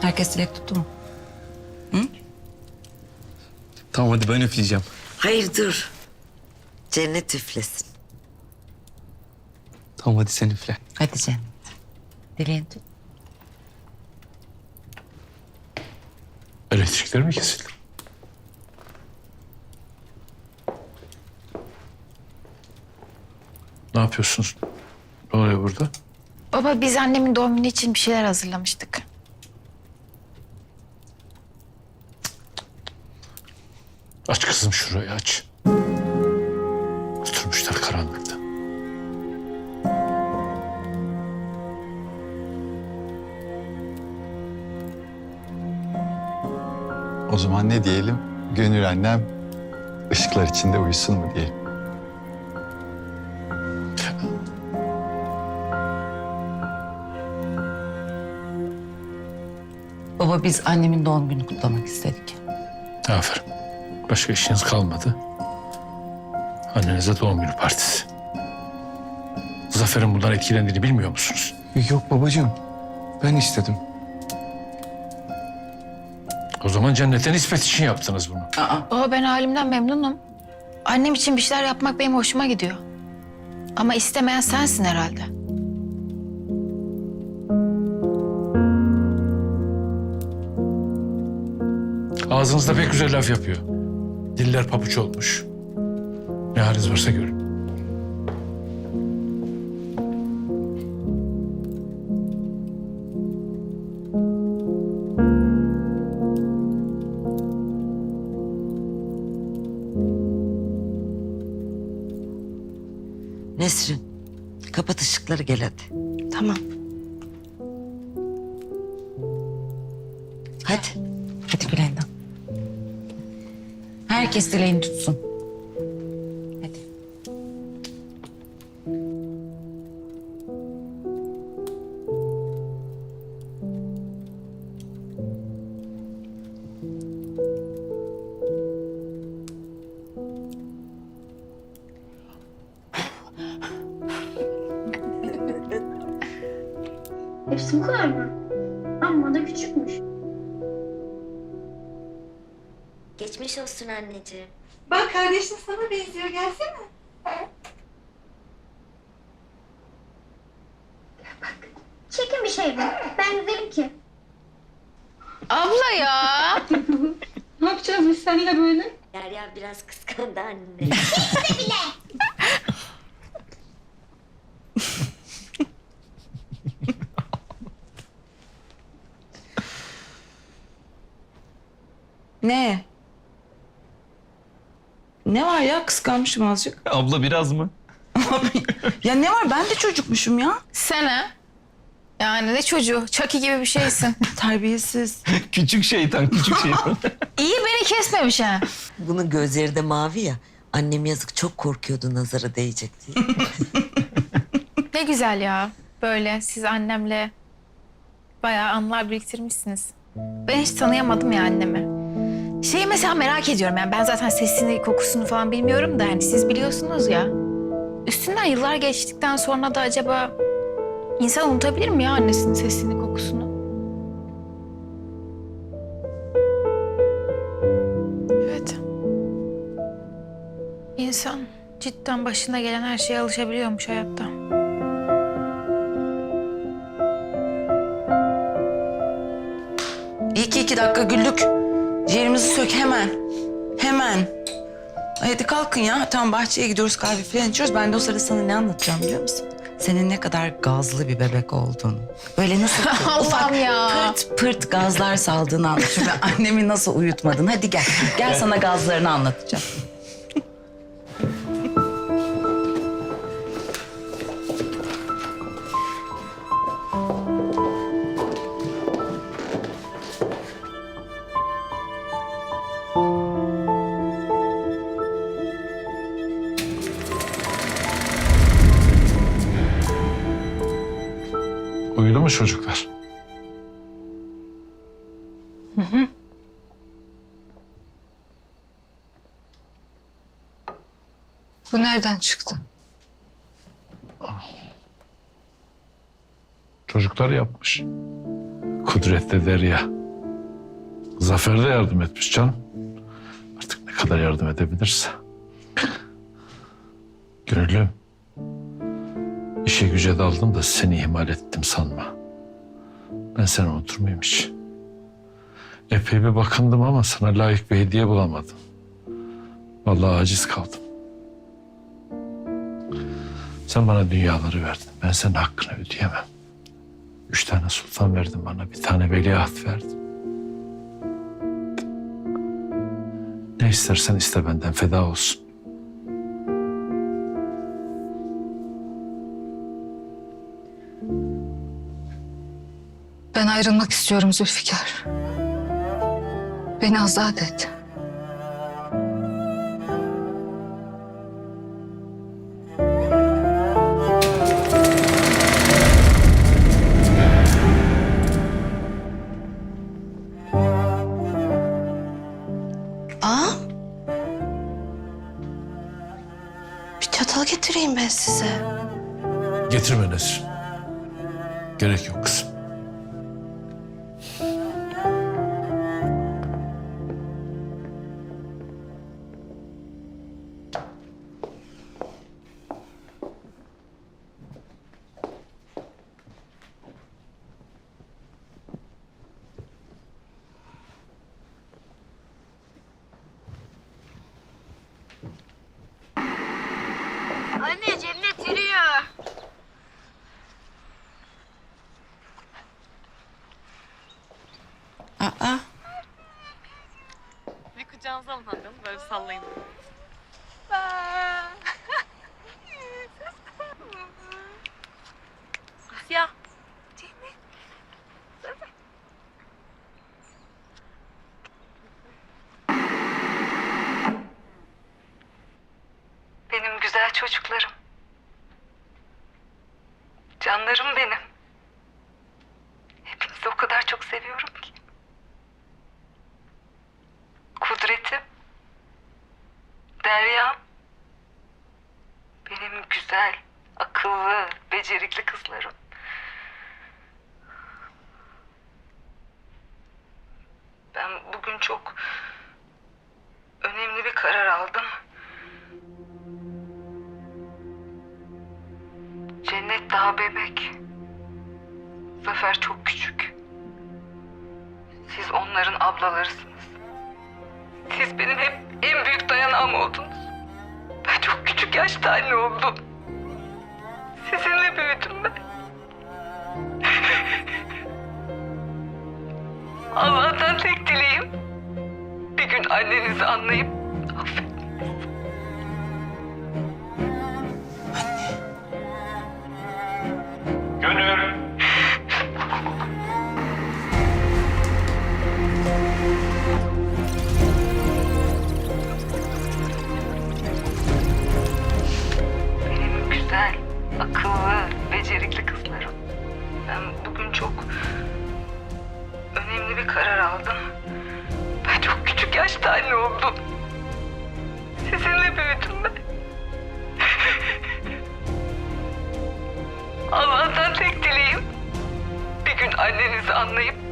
Herkes dilek tuttu mu? Tamam hadi ben üfleyeceğim. Hayır dur. Cennet üflesin. Tamam hadi sen üfle. Hadi Cennet. Dileğini tut. Elektrikler mi kesildi? Ne yapıyorsunuz? Ne oluyor burada? Baba biz annemin doğum günü için bir şeyler hazırlamıştık. Aç kızım şurayı aç. Oturmuşlar karanlıkta. O zaman ne diyelim? Gönül annem ışıklar içinde uyusun mu diyelim. Baba biz annemin doğum günü kutlamak istedik. Aferin. Başka işiniz kalmadı. Annenize doğum günü partisi. Zafer'in bundan etkilendiğini bilmiyor musunuz? Yok babacığım. Ben istedim. O zaman cennete nispet için yaptınız bunu. Baba ben halimden memnunum. Annem için bir şeyler yapmak benim hoşuma gidiyor. Ama istemeyen sensin herhalde. Ağzınızda pek güzel laf yapıyor. Diller pabuç olmuş. Ne haliniz varsa görün. Nesrin kapat ışıkları gel hadi. Tamam. Hadi. Herkes dileğini tutsun. Hadi. Hepsi bu kadar mı? Amma da küçükmüş. Geçmiş olsun anneciğim. Bak kardeşin sana benziyor gelsene. Çekin bir şey bu. Ben güzelim ki. Abla ya. Ne yapacağız biz seninle böyle? Derya biraz kıskandı anne. Ne? Ne var ya kıskanmışım azıcık. Abla biraz mı? ya ne var ben de çocukmuşum ya. Sen ha? Yani ne çocuğu? Chucky gibi bir şeysin. Terbiyesiz. küçük şeytan, küçük şeytan. İyi beni kesmemiş ha. Bunun gözleri de mavi ya. Annem yazık çok korkuyordu nazara değecek diye. Ne güzel ya. Böyle siz annemle bayağı anılar biriktirmişsiniz. Ben hiç tanıyamadım ya annemi. Şeyi mesela merak ediyorum yani ben zaten sesini, kokusunu falan bilmiyorum da hani siz biliyorsunuz ya. Üstünden yıllar geçtikten sonra da acaba insan unutabilir mi ya annesinin sesini, kokusunu? Evet. İnsan cidden başına gelen her şeye alışabiliyormuş hayatta. İyi ki iki dakika güldük. Ciğerimizi sök hemen. Hemen. Ay Hadi kalkın ya. Tamam bahçeye gidiyoruz kahve falan içiyoruz. Ben de o sırada sana ne anlatacağım biliyor musun? Senin ne kadar gazlı bir bebek olduğunu. Böyle nasıl ufak ya. pırt pırt gazlar saldığını anlatacağım. Ve annemi nasıl uyutmadın. Hadi gel. Gel sana gazlarını anlatacağım. Uyudu mu çocuklar? Bu nereden çıktı? Çocuklar yapmış. Kudret de Derya. Zafer de yardım etmiş canım. Artık ne kadar yardım edebilirse. Gönlüm. İşe güce daldım da seni ihmal ettim sanma. Ben seni unuturmayayım hiç. Epey bir bakındım ama sana layık bir hediye bulamadım. Vallahi aciz kaldım. Sen bana dünyaları verdin. Ben senin hakkını ödeyemem. Üç tane sultan verdin bana. Bir tane veliaht verdin. Ne istersen iste benden feda olsun. Ayrılmak istiyorum Zülfikar. Beni azat et. Aa. Bir çatal getireyim ben size. Getirme Nesrin. Gerek yok kızım. Anne cennet yürüyor. Aa, Bir kucağınıza alın hanım böyle sallayın. Asya. Benim güzel çocuklarım. Canlarım benim. Hepinizi o kadar çok seviyorum ki. Kudretim. Deryam. Benim güzel, akıllı, becerikli kızlarım. Ben bugün çok önemli bir karar aldım. Cennet daha bebek. Zafer çok küçük. Siz onların ablalarısınız. Siz benim hep en büyük dayanağım oldunuz. Ben çok küçük yaşta anne oldum. Sizinle büyüdüm ben. Allah'tan tek dileğim bir gün annenizi anlayıp Benim güzel, akıllı, becerikli kızlarım. Ben bugün çok önemli bir karar aldım. Ben çok küçük yaşta anne oldum. Sizinle büyüdüm ben. Gün annenizi anlayıp